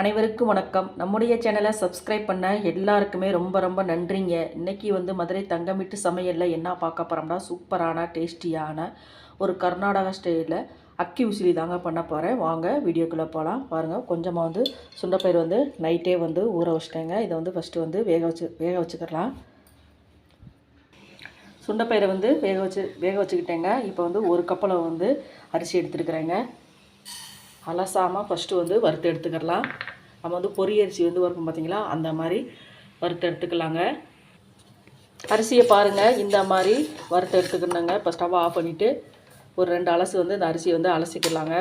அனைவருக்கும் வணக்கம். நம்முடைய சேனலை சப்ஸ்கிரைப் பண்ண எல்லாருக்குமே ரொம்ப ரொம்ப நன்றிங்க. இன்றைக்கி வந்து மதுரை தங்கமிட்டு சமையலில் என்ன பார்க்க போகிறோம்னா சூப்பரான டேஸ்டியான ஒரு கர்நாடகா ஸ்டைலில் அக்கி உசிலி தாங்க பண்ண போகிறேன் வாங்க வீடியோக்குள்ளே போகலாம் பாருங்கள் கொஞ்சமாக வந்து சுண்டப்பயிர் வந்து நைட்டே வந்து ஊற வச்சுட்டேங்க. இதை வந்து ஃபஸ்ட்டு வந்து வேக வச்சு வேக வச்சுக்கலாம். சுண்டப்பயிரை வந்து வேக வச்சு வேக வச்சுக்கிட்டேங்க. இப்போ வந்து ஒரு கப்பலை வந்து அரிசி எடுத்துருக்குறேங்க. அலசாமல் ஃபஸ்ட்டு வந்து வறுத்து எடுத்துக்கிறலாம். நம்ம வந்து பொரியரிசி வந்து வறுக்கும் பார்த்தீங்களா அந்த மாதிரி வறுத்து எடுத்துக்கலாங்க. அரிசியை பாருங்கள் இந்த மாதிரி வறுத்து எடுத்துக்கணுங்க. இப்போ ஸ்டவ் ஆஃப் பண்ணிவிட்டு ஒரு ரெண்டு அலசு வந்து இந்த அரிசியை வந்து அலசிக்கலாங்க.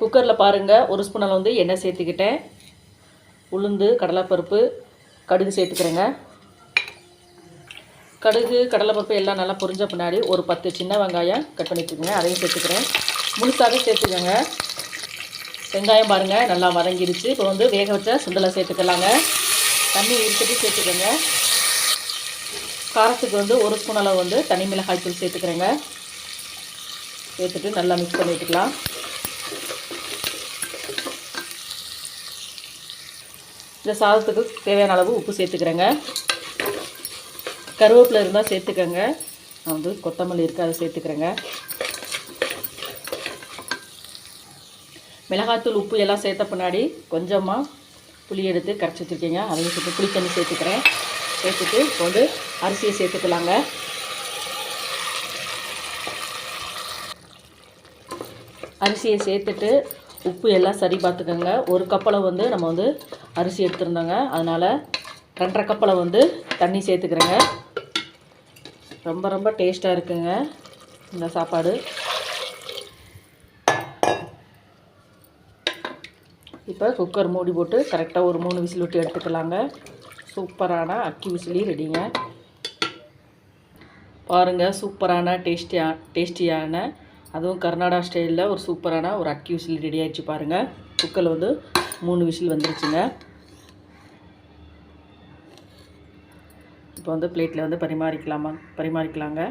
குக்கரில் பாருங்கள் ஒரு ஸ்பூனில் வந்து எண்ணெய் சேர்த்துக்கிட்டேன். உளுந்து கடலைப்பருப்பு கடுகு சேர்த்துக்கிறேங்க. கடுகு கடலைப்பருப்பு எல்லாம் நல்லா பொரிஞ்ச பின்னாடி ஒரு பத்து சின்ன வெங்காயம் கட் பண்ணி வச்சுக்கோங்க அதையும் சேர்த்துக்கிறேன். முழுசாகவே சேர்த்துக்கோங்க. வெங்காயம் பாருங்கள் நல்லா வதங்கிருச்சு. இப்போ வந்து வேக வச்ச சுண்டலை சேர்த்துக்கலாங்க. தண்ணி இருக்கிட்டு சேர்த்துக்கோங்க. காரத்துக்கு வந்து ஒரு ஸ்பூன் அளவு வந்து தனி மிளகாய் தூள் சேர்த்துக்கிறேங்க. சேர்த்துட்டு நல்லா மிக்ஸ் பண்ணி விட்டுக்கலாம் இந்த சாதத்துக்கு தேவையான அளவு உப்பு சேர்த்துக்கிறேங்க. கருவேப்பிலை இருந்தால் சேர்த்துக்கோங்க. நான் வந்து கொத்தமல்லி இருக்குது அதை சேர்த்துக்கிறேங்க. மிளகாத்தூள் உப்பு எல்லாம் சேர்த்த பின்னாடி கொஞ்சமாக புளி எடுத்து கரைச்சி வச்சுருக்கீங்க. அதையும் சேர்த்து புளி தண்ணி சேர்த்துக்கிறேன். சேர்த்துட்டு இப்போ வந்து அரிசியை சேர்த்துக்கலாங்க. அரிசியை சேர்த்துட்டு உப்பு எல்லாம் சரி பார்த்துக்கோங்க. ஒரு கப்பளை வந்து நம்ம வந்து அரிசி எடுத்துருந்தோங்க. அதனால் ரெண்டரை கப்பலை வந்து தண்ணி சேர்த்துக்கிறேங்க. ரொம்ப ரொம்ப டேஸ்ட்டாக இருக்குங்க. இந்த சாப்பாடு. இப்போ குக்கர் மூடி போட்டு கரெக்டாக ஒரு மூணு விசில் விட்டு எடுத்துக்கலாங்க. சூப்பரான அக்கி விசிலி ரெடிங்க. பாருங்கள் சூப்பரான டேஸ்டியா டேஸ்டியான அதுவும் கர்நாடகா ஸ்டைலில் ஒரு சூப்பரான ஒரு அக்கி விசில் ரெடி ஆகிடுச்சு பாருங்கள் குக்கரில் வந்து மூணு விசில் வந்துருச்சுங்க. இப்போ வந்து பிளேட்டில் வந்து பரிமாறிக்கலாமா பரிமாறிக்கலாங்க.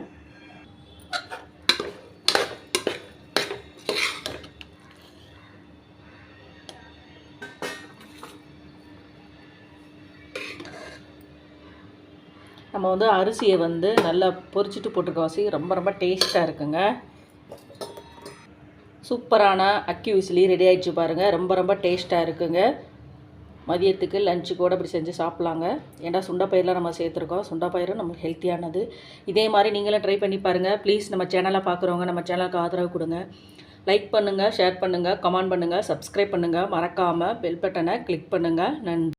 நம்ம வந்து அரிசியை வந்து நல்லா பொரிச்சிட்டு போட்டிருக்க வாசி. ரொம்ப ரொம்ப டேஸ்ட்டாக இருக்குங்க. சூப்பரான அக்கி விசிலி ரெடி ஆகிடுச்சு பாருங்கள் ரொம்ப ரொம்ப டேஸ்ட்டாக இருக்குங்க. மதியத்துக்கு லஞ்சு கூட இப்படி செஞ்சு சாப்பிட்லாங்க. ஏன்னா சுண்டைப்பயிரெலாம் நம்ம சேர்த்துருக்கோம். சுண்டைப்பயிரும் நமக்கு ஹெல்த்தியானது இதே மாதிரி நீங்களும் ட்ரை பண்ணி பாருங்கள் ப்ளீஸ் நம்ம சேனலை பார்க்குறவங்க நம்ம சேனலுக்கு ஆதரவு கொடுங்க. லைக் பண்ணுங்கள் ஷேர் பண்ணுங்கள் கமெண்ட் பண்ணுங்கள் சப்ஸ்கிரைப் பண்ணுங்கள் மறக்காமல் பெல் பட்டனை கிளிக் பண்ணுங்கள் நன்றி.